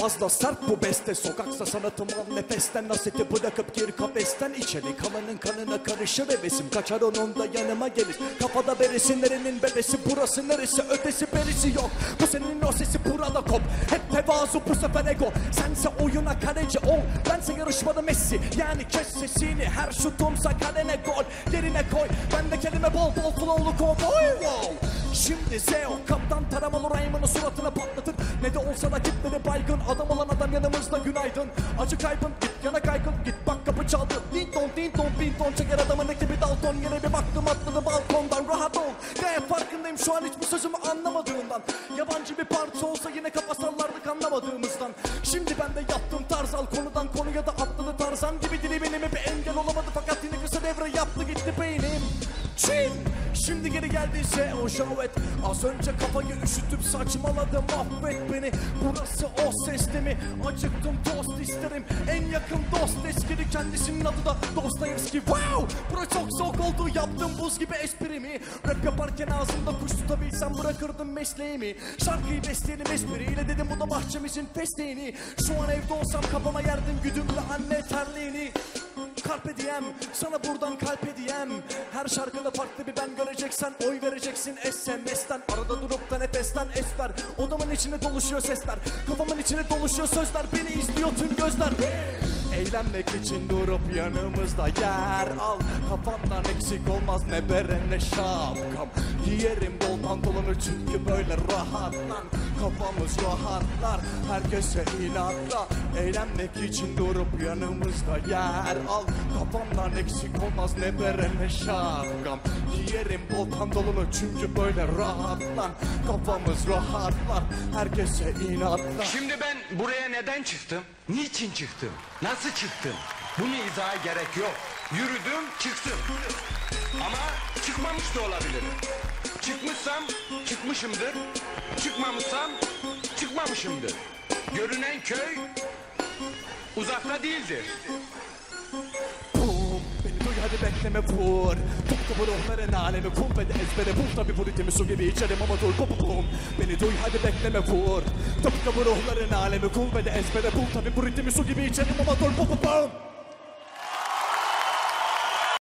Fazla sert bu beste. Sokaksa sanatım al nefesten Naseti bırakıp gir kafesten. İçeri Kalanın kanına karışır hevesim. Kaçar onun da yanıma gelir. Kafada berisi nerenin bebesi Burası neresi? Ötesi berisi yok. Bu senin o sesi burada kop. Hep tevazu bu sefer ego. Sense oyuna kaleci ol. Bense yarışmada Messi. Yani kes sesini Her şutumsa kalene gol. Yerine koy. Bende kelime bol bol flowlu kovboy wow. Şimdi Zeo kaptan taramalı Raymond'un suratına patlatır. Ne de olsa da kitleri baygın. Adam olan adam yanımızda günaydın. Acı kaybın git yana kaygın. Git bak kapı çaldı. Din don din don bin ton Çeker adamın ekibi Dalton Yine bir baktım atladı balkondan. Rahat ol. Gayet farkındayım şu an hiçbir sözümü anlamadığımdan Yabancı bir parça olsa yine kafa sallardık anlamadığımızdan. Şimdi ben de yaptım tarz al konudan konuya da atladı tarzan gibi. Dili benim bir engel olamadı. Fakat yine kısa devre yaptı gitti beynim. Çin Şimdi geri geldiyse o şahvet Az önce kafayı üşütüp saçmaladım affet beni. Burası o sesli mi? Acıktım tost isterim. En yakın dost eskidi kendisinin adı da Dostoyevski Wow! Bura çok soğuk oldu yaptım buz gibi esprimi. Rap yaparken ağzımda kuş tutabilsem bırakırdım mesleğimi. Şarkıyı besleyelim espriyle dedim bu da bahçemizin fesleğini Şu an evde olsam kafama yerdim güdümlü anne terliğini Carpe diem sana buradan kalp hediyem Her şarkıda farklı bir ben göreceksen Oy vereceksin SMS'ten Arada durup da nefesten esler Odamın içine doluşuyor sesler. Kafamın içine doluşuyor sözler. Beni izliyor tüm gözler. Eğlenmek için durup yanımızda yer al. Kafandan eksik olmaz ne bere ne şapkam. Giyerim bol pantolonu çünkü böyle rahat lan Kafamız rahatlar herkese inatla Eğlenmek için durup yanımızda yer al Kafamdan eksik olmaz ne bere ne şapkam Giyerim bol pantolonu çünkü böyle rahat lan Kafamız rahatlar herkese inatla Şimdi ben buraya neden çıktım? Niçin çıktım? Nasıl çıktım? Bunu izaha gerek yok. Yürüdüm, çıktım. Ama çıkmamış da olabilirim. Çıkmışsam çıkmışımdır. Çıkmamışsam çıkmamışımdır. Görünen köy uzakta değildir. Bum, Beni duy hadi bekleme vur Tıpkı bu ruhların alemi kum ve de ezbere bul Tabi bu ritmi su gibi içerim ama dur bum bum Beni duy hadi bekleme vur Tıpkı bu ruhların alemi kum ve de ezbere bul Tabi bu ritmi su gibi içerim ama dur bum bum bum